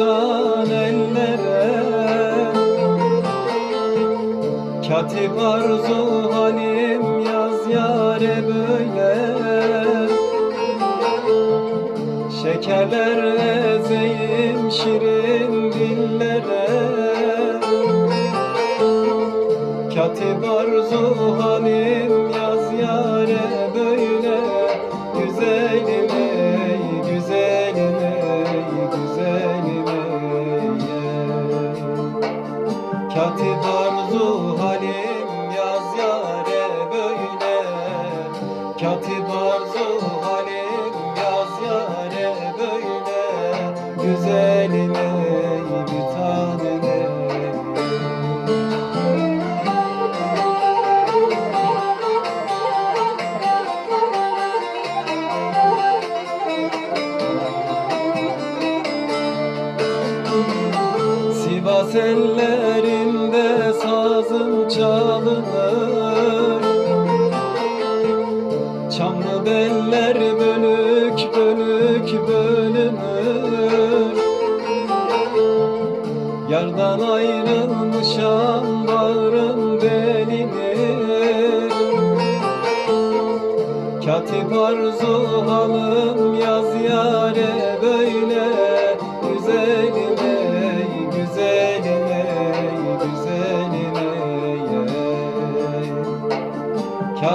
aman ellere Katip arzu halim yaz yare böyle. Şekerler ezeyim şirin dillere. Katip arzu halim yaz yare arzu halim yaz yare böyle. Katip arzu halim yaz yare böyle. Güzelim ey bir tanem Sivas sazım çalınır. Çamlı beller bölük bölük bölünür. Yardan ayrılmışam bağrım delinir Katip arzu halım yaz yare böyle Güzelim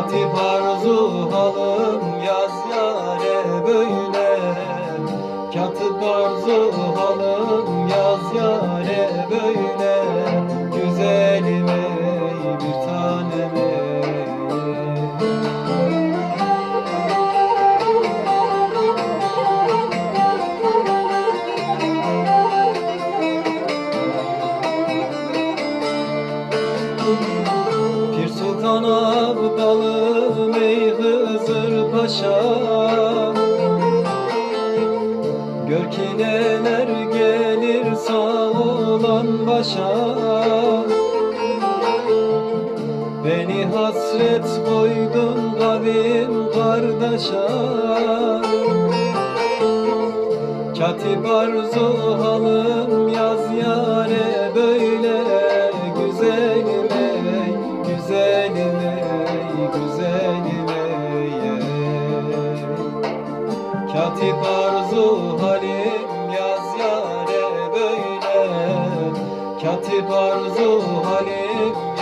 Katip arzu halım yaz yare böyle. Katip arzu halım yaz yare böyle. Güzelim ey, bir tanem ey Pir Abdalım ey Hızır Paşa. Gör ki neler gelir sağ olan başa. Beni hasret koydun kavim kardeşa. Katip arzu halım yaz yare Katip arzu halim yaz yare böyle. Katip arzu halim